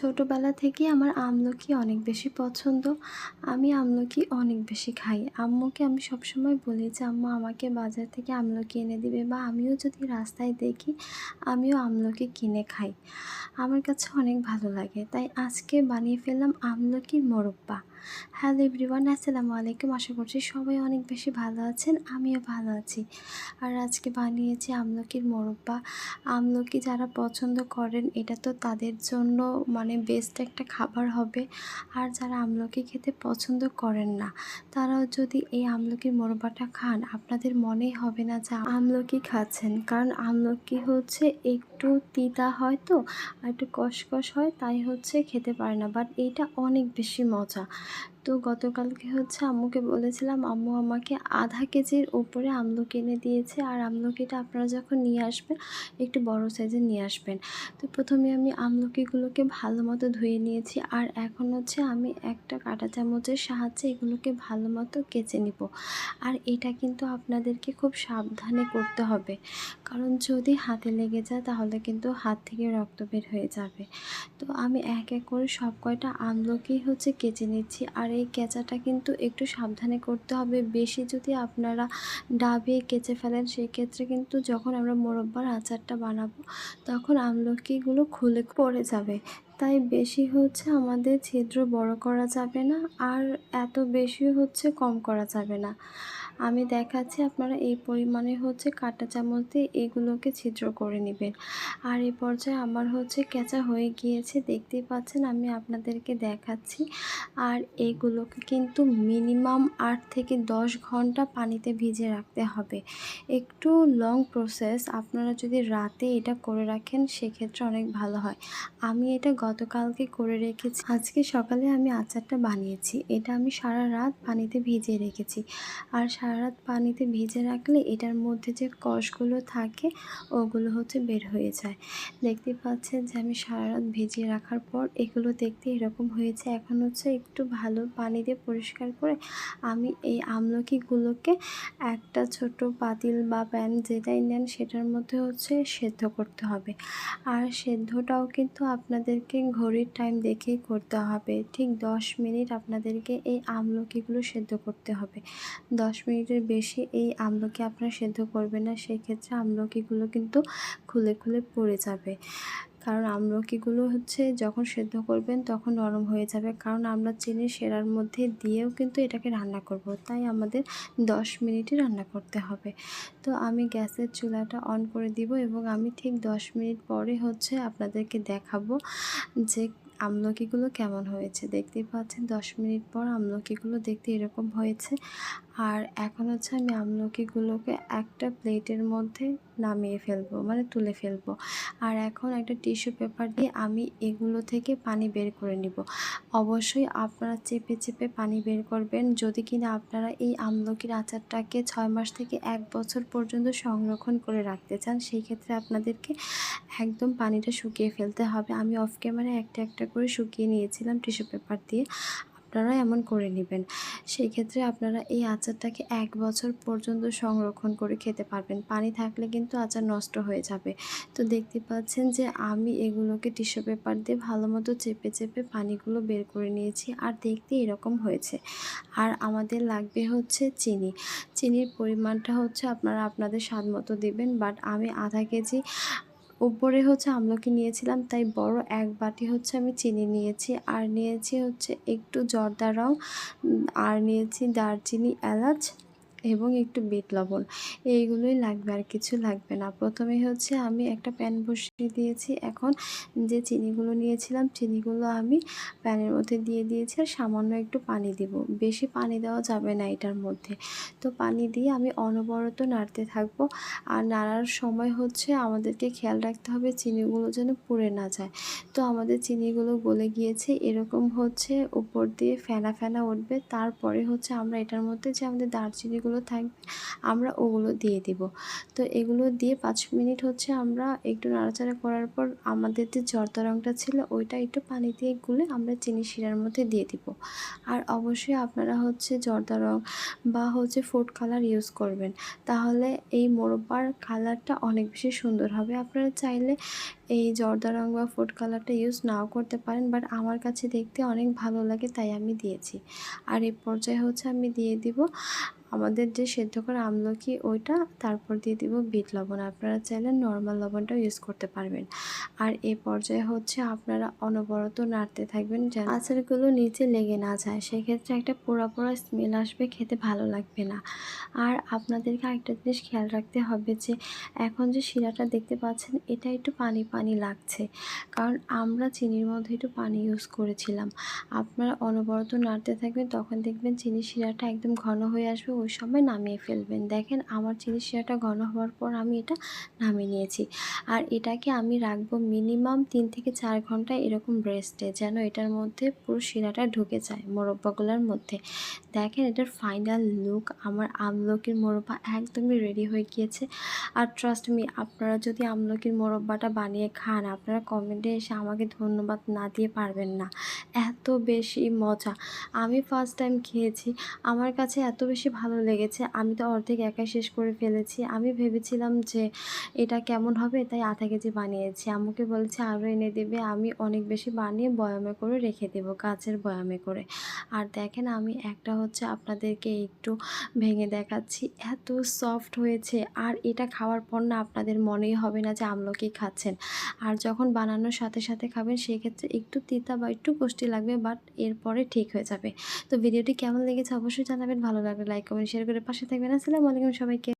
ছোটোবেলা থেকে আমার আমলকি অনেক বেশি পছন্দ। আমি আমলকি অনেক বেশি খাই। আম্মুকে আমি সবসময় বলি যে, আম্মু, আমাকে বাজার থেকে আমলকি এনে দিবে বা আমিও যদি রাস্তায় দেখি, আমিও আমলকি কিনে খাই। আমার কাছে অনেক ভালো লাগে। তাই আজকে বানিয়ে ফেললাম আমলকির মোরব্বা। হ্যালো এভরিওয়ান, আসসালামু আলাইকুম। আশা করছি সবাই অনেক বেশি ভালো আছেন, আমিও ভালো আছি। আর আজকে বানিয়েছি আমলকির মোরব্বা। আমলকি যারা পছন্দ করেন, এটা তো তাদের জন্য মানে বেস্ট একটা খাবার হবে। আর যারা আমলকি খেতে পছন্দ করেন না, তারাও যদি এই আমলকির মোরব্বাটা খান, আপনাদের মনেই হবে না যে আমলকি খাচ্ছেন। কারণ আমলকি হচ্ছে একটু তিতা হয় তো, আর একটু কষকষ হয়, তাই হচ্ছে খেতে পারে না। বাট এইটা অনেক বেশি মজা। তো গতকালকে হচ্ছে আম্মুকে বলেছিলাম, আম্মু আমাকে আধা কেজির উপরে আমলকি এনে দিয়েছে আর আমলকিটা আপনারা যখন নিয়ে আসবেন, একটু বড় সাইজের নিয়ে আসবেন। তো প্রথমে আমি আমলকিগুলোকে ভালো মতো ধুয়ে নিয়েছি আর এখন হচ্ছে আমি একটা কাঁটা চামচের সাহায্যে এগুলোকে ভালো মতো কেচে নিব। আর এটা কিন্তু আপনাদেরকে খুব সাবধানে করতে হবে, কারণ যদি হাতে লেগে যায় তাহলে কিন্তু হাত থেকে রক্ত বের হয়ে যাবে। তো আমি এক এক করে সব কয়টা আমলকি হচ্ছে কেচে নিচ্ছি আর এই কেঁচাটা কিন্তু একটু সাবধানে করতে হবে। বেশি যদি আপনারা ডাবে কেচে ফেলেন সেই ক্ষেত্রে কিন্তু যখন আমরা মোরব্বার আচারটা বানাবো, তখন আমলকিগুলো খুলে পড়ে যাবে। তাই বেশি হচ্ছে আমাদের ছিদ্র বড় করা যাবে না, আর এত বেশি হচ্ছে কম করা যাবে না। আমি দেখাচ্ছি আপনারা এই পরিমাণে হচ্ছে কাঁটা চামচ দিয়ে এগুলোকে ছিদ্র করে নেবেন। আর এই পর্যায়ে আমার হচ্ছে কেঁচা হয়ে গিয়েছে, দেখতেই পাচ্ছেন আমি আপনাদেরকে দেখাচ্ছি। আর এগুলোকে কিন্তু মিনিমাম আট থেকে দশ ঘণ্টা পানিতে ভিজে রাখতে হবে। একটু লং প্রসেস আপনারা যদি রাতে এটা করে রাখেন, সেক্ষেত্রে অনেক ভালো হয়। আমি এটা গতকালকে করে রেখেছি। আজকে সকালে আমি আচারটা বানিয়েছি। এটা আমি সারা রাত পানিতে ভিজিয়ে রেখেছি। আর সারা রাত পানিতে ভিজে রাখলে এটার মধ্যে যে কষগুলো থাকে, ওগুলো হচ্ছে বের হয়ে যায়। দেখতে পাচ্ছেন যে আমি সারা রাত ভিজিয়ে রাখার পর এগুলো দেখতে এরকম হয়েছে। এখন হচ্ছে একটু ভালো পানি দিয়ে পরিষ্কার করে আমি এই আমলকিগুলোকে একটা ছোট পাতিল বা প্যান যেটাই নেন সেটার মধ্যে হচ্ছে সেদ্ধ করতে হবে। আর সেদ্ধটাও কিন্তু আপনাদেরকে ঘড়ির টাইম দেখেই করতে হবে। ঠিক দশ মিনিট আপনাদেরকে এই আমলকিগুলো সেদ্ধ করতে হবে। দশ মিনিটের বেশি এই আমলকি আপনারা সেদ্ধ করবেন না, সেক্ষেত্রে আমলকিগুলো কিন্তু খুলে খুলে পড়ে যাবে। কারণ আমলকিগুলো হচ্ছে যখন সেদ্ধ করবেন তখন নরম হয়ে যাবে। কারণ আমরা চিনি সেরার মধ্যে দিয়েও কিন্তু এটাকে রান্না করব, তাই আমাদের দশ মিনিটই রান্না করতে হবে। তো আমি গ্যাসের চুলাটা অন করে দিব এবং আমি ঠিক দশ মিনিট পরে হচ্ছে আপনাদেরকে দেখাবো যে আমলকিগুলো কেমন হয়েছে। দেখতেই পাচ্ছেন দশ মিনিট পর আমলকিগুলো দেখতে এরকম হয়েছে। আর এখন হচ্ছে আমি আমলকিগুলোকে একটা প্লেটের মধ্যে নামিয়ে ফেলব মানে তুলে ফেলব। আর এখন একটা টিস্যু পেপার দিয়ে আমি এগুলো থেকে পানি বের করে নিব। অবশ্যই আপনারা চেপে চেপে পানি বের করবেন। যদি কিনা আপনারা এই আমলকির আচারটাকে ছয় মাস থেকে এক বছর পর্যন্ত সংরক্ষণ করে রাখতে চান, সেই ক্ষেত্রে আপনাদেরকে একদম পানিটা শুকিয়ে ফেলতে হবে। আমি অফ ক্যামেরায় একটা একটা করে শুকিয়ে নিয়েছিলাম টিস্যু পেপার দিয়ে। আপনারা এমন করে নেবেন। সেই ক্ষেত্রে আপনারা এই আচারটাকে এক বছর পর্যন্ত সংরক্ষণ করে খেতে পারবেন। পানি থাকলে কিন্তু আচার নষ্ট হয়ে যাবে। তো দেখতে পাচ্ছেন যে আমি এগুলোকে টিস্যু পেপার দিয়ে ভালো মতো চেপে চেপে পানিগুলো বের করে নিয়েছি আর দেখতে এরকম হয়েছে। আর আমাদের লাগবে হচ্ছে চিনি। চিনির পরিমাণটা হচ্ছে আপনারা আপনাদের স্বাদ মতো দেবেন, বাট আমি আধা কেজি উপরে হচ্ছে আমলকি নিয়েছিলাম, তাই বড় এক বাটি হচ্ছে আমি চিনি নিয়েছি। আর নিয়েছি হচ্ছে একটু জর্দা রং আর নিয়েছি দারচিনি, এলাচ এবং একটু বিট লবণ। এইগুলোই লাগবে আর কিছু লাগবে না। প্রথমে হচ্ছে আমি একটা প্যান বসিয়ে দিয়েছি। এখন যে চিনিগুলো নিয়েছিলাম, চিনিগুলো আমি প্যানের মধ্যে দিয়ে দিয়েছি আর সামান্য একটু পানি দিব। বেশি পানি দেওয়া যাবে না এটার মধ্যে। তো পানি দিয়ে আমি অনবরত নাড়তে থাকব। আর নাড়ার সময় হচ্ছে আমাদেরকে খেয়াল রাখতে হবে চিনিগুলো যেন পুড়ে না যায়। তো আমাদের চিনিগুলো গলে গিয়েছে। এরকম হচ্ছে উপর দিয়ে ফেনা ফেনা উঠবে। তারপরে হচ্ছে আমরা এটার মধ্যে যে আমাদের দারচিনিগুলো যেগুলো থাকবে, আমরা ওগুলো দিয়ে দিব। তো এগুলো দিয়ে পাঁচ মিনিট হচ্ছে আমরা একটু নাড়াচাড়া করার পর আমাদের যে জর্দা রঙটা ছিল, ওইটা একটু পানি দিয়ে গুলে আমরা চিনি শিরার মধ্যে দিয়ে দিব। আর অবশ্যই আপনারা হচ্ছে জর্দা রং বা হচ্ছে ফুড কালার ইউজ করবেন। তাহলে এই মোরব্বার কালারটা অনেক বেশি সুন্দর হবে। আপনারা চাইলে এই জর্দা রং বা ফুড কালারটা ইউজ নাও করতে পারেন, বাট আমার কাছে দেখতে অনেক ভালো লাগে, তাই আমি দিয়েছি। আর এই পর্যায়ে হচ্ছে আমি দিয়ে দিব আমাদের যে সেদ্ধ করা আমলকি ওইটা তারপর দিয়ে দিব বিট লবণ। আপনারা চাইলে নর্মাল লবণটাও ইউজ করতে পারবেন। আর এ পর্যায়ে হচ্ছে আপনারা অনবরত নাড়তে থাকবেন যেন আচারগুলো নিচে লেগে না যায়। সেক্ষেত্রে একটা পোড়া পোড়া স্মেল আসবে, খেতে ভালো লাগবে না। আর আপনাদেরকে আরেকটা জিনিস খেয়াল রাখতে হবে যে, এখন যে শিরাটা দেখতে পাচ্ছেন, এটা একটু পানি পানি লাগছে। কারণ আমরা চিনির মধ্যে একটু পানি ইউজ করেছিলাম। আপনারা অনবরত নাড়তে থাকবেন, তখন দেখবেন চিনি শিরাটা একদম ঘন হয়ে আসবে ওই সময় নামিয়ে ফেলবেন। দেখেন আমার চিনি শিরাটা ঘন হওয়ার পর আমি এটা নামিয়ে নিয়েছি। আর এটাকে আমি রাখব মিনিমাম তিন থেকে চার ঘণ্টা এরকম রেস্টে যেন এটার মধ্যে পুরো শিরাটা ঢুকে যায় মোরব্বাগুলোর মধ্যে। দেখেন এটার ফাইনাল লুক, আমার আমলকির মোরব্বা একদমই রেডি হয়ে গিয়েছে। আর ট্রাস্ট মি, আপনারা যদি আমলকির মোরব্বাটা বানিয়ে খান, আপনারা কমেন্টে এসে আমাকে ধন্যবাদ না দিয়ে পারবেন না। এত বেশি মজা। আমি ফার্স্ট টাইম খেয়েছি। আমার কাছে এত বেশি ভালো লেগেছে। আমি তো অর্ধেক একাই শেষ করে ফেলেছি। আমি ভেবেছিলাম যে এটা কেমন হবে, তাই আধা কেজি বানিয়েছি। আম্মুকে বলেছে আরও এনে দেবে, আমি অনেক বেশি বানিয়ে বয়ামে করে রেখে দেবো কাচের বয়ামে করে। আর দেখেন, আমি একটা হচ্ছে আপনাদেরকে একটু ভেঙে দেখাচ্ছি। এত সফট হয়েছে। আর এটা খাওয়ার পর না আপনাদের মনেই হবে না যে আমলকি খাচ্ছেন। আর যখন বানানোর সাথে সাথে খাবেন, সেক্ষেত্রে একটু তিতা বা একটু কষ্টি লাগবে, বাট এরপরে ঠিক হয়ে যাবে। তো ভিডিওটি কেমন লেগেছে অবশ্যই জানাবেন। ভালো লাগলে লাইক কমেন্ট শেয়ার করে পাশে থাকবেন। আসসালামু আলাইকুম সবাইকে।